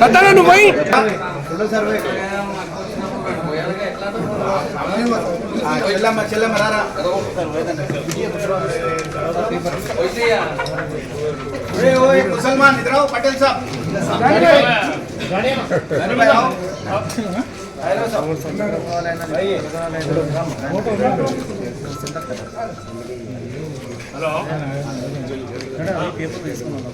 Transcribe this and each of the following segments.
సత్తమే నువ్వు పోయి చెల్లమ్మ చెల్లమ్మ రారా ముసల్మాన్ ఇద్దరు పటేల్ సాబ్. హలో పేపర్ తీసుకున్నాను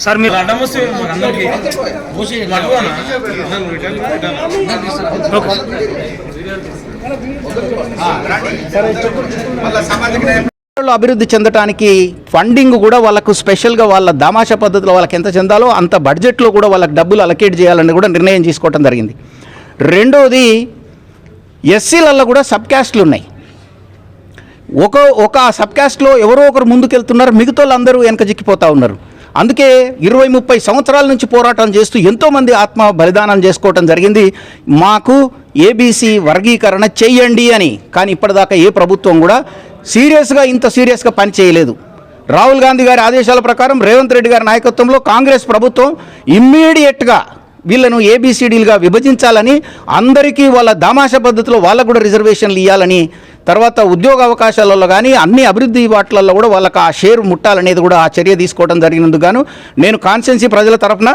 సార్ మీరు అడ్డం వస్తే అందరికి మళ్ళీ సమాజ వాళ్ళు అభివృద్ధి చెందడానికి ఫండింగ్ కూడా వాళ్ళకు స్పెషల్గా వాళ్ళ దామాషా పద్ధతిలో వాళ్ళకి ఎంత చెందాలో అంత బడ్జెట్లో కూడా వాళ్ళకి డబ్బులు అలకేట్ చేయాలని కూడా నిర్ణయం తీసుకోవటం జరిగింది. రెండోది ఎస్సీలలో కూడా సబ్ క్యాస్ట్లు ఉన్నాయి. ఒక ఒక సబ్ క్యాస్ట్లో ఎవరో ఒకరు ముందుకెళ్తున్నారు మిగతా వాళ్ళందరూ వెనక చిక్కిపోతూ ఉన్నారు. అందుకే ఇరవై ముప్పై సంవత్సరాల నుంచి పోరాటం చేస్తూ ఎంతోమంది ఆత్మ బలిదానం చేసుకోవటం జరిగింది. మాకు ఏబీసీ వర్గీకరణ చెయ్యండి అని. కానీ ఇప్పటిదాకా ఏ ప్రభుత్వం కూడా సీరియస్గా ఇంత సీరియస్గా పని చేయలేదు. రాహుల్ గాంధీ గారి ఆదేశాల ప్రకారం రేవంత్ రెడ్డి గారి నాయకత్వంలో కాంగ్రెస్ ప్రభుత్వం ఇమ్మీడియట్గా వీళ్ళను ఏబీసీడీలుగా విభజించాలని అందరికీ వాళ్ళ దామాష పద్ధతిలో వాళ్ళకు కూడా రిజర్వేషన్లు ఇవ్వాలని తర్వాత ఉద్యోగ అవకాశాలలో కానీ అన్ని అభివృద్ధి వాటిలలో కూడా వాళ్ళకి ఆ షేర్ ముట్టాలనేది కూడా ఆ చర్య తీసుకోవడం జరిగినందుకు గాను నేను కాన్స్టెన్సీ ప్రజల తరఫున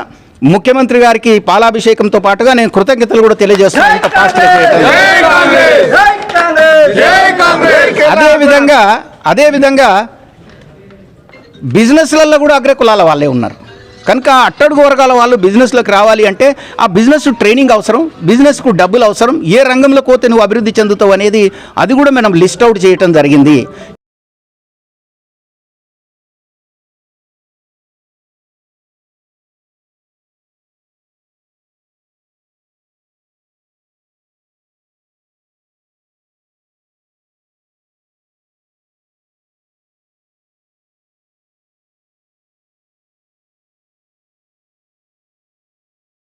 ముఖ్యమంత్రి గారికి పాలాభిషేకంతో పాటుగా నేను కృతజ్ఞతలు కూడా తెలియజేస్తున్నాను. అదే విధంగా అదే విధంగా బిజినెస్లలో కూడా అగ్రకులాల వాళ్ళే ఉన్నారు. కనుక అట్టడుగు వర్గాల వాళ్ళు బిజినెస్లోకి రావాలి అంటే ఆ బిజినెస్ ట్రైనింగ్ అవసరం బిజినెస్కు డబ్బులు అవసరం ఏ రంగంలో పోతే నువ్వు అభివృద్ధి చెందుతావు అనేది అది కూడా మనం లిస్ట్ అవుట్ చేయటం జరిగింది.